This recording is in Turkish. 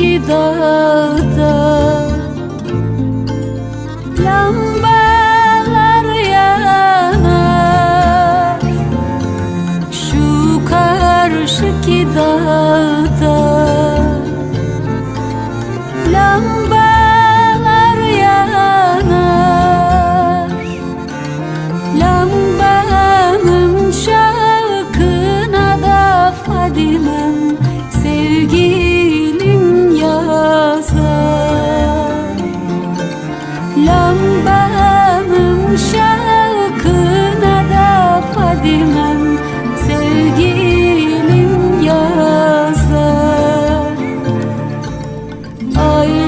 ki dağda. Lambalar yanar Şu karşıki dağda. Lambalar şarkına da Fadimem sevgilim yazar. Ay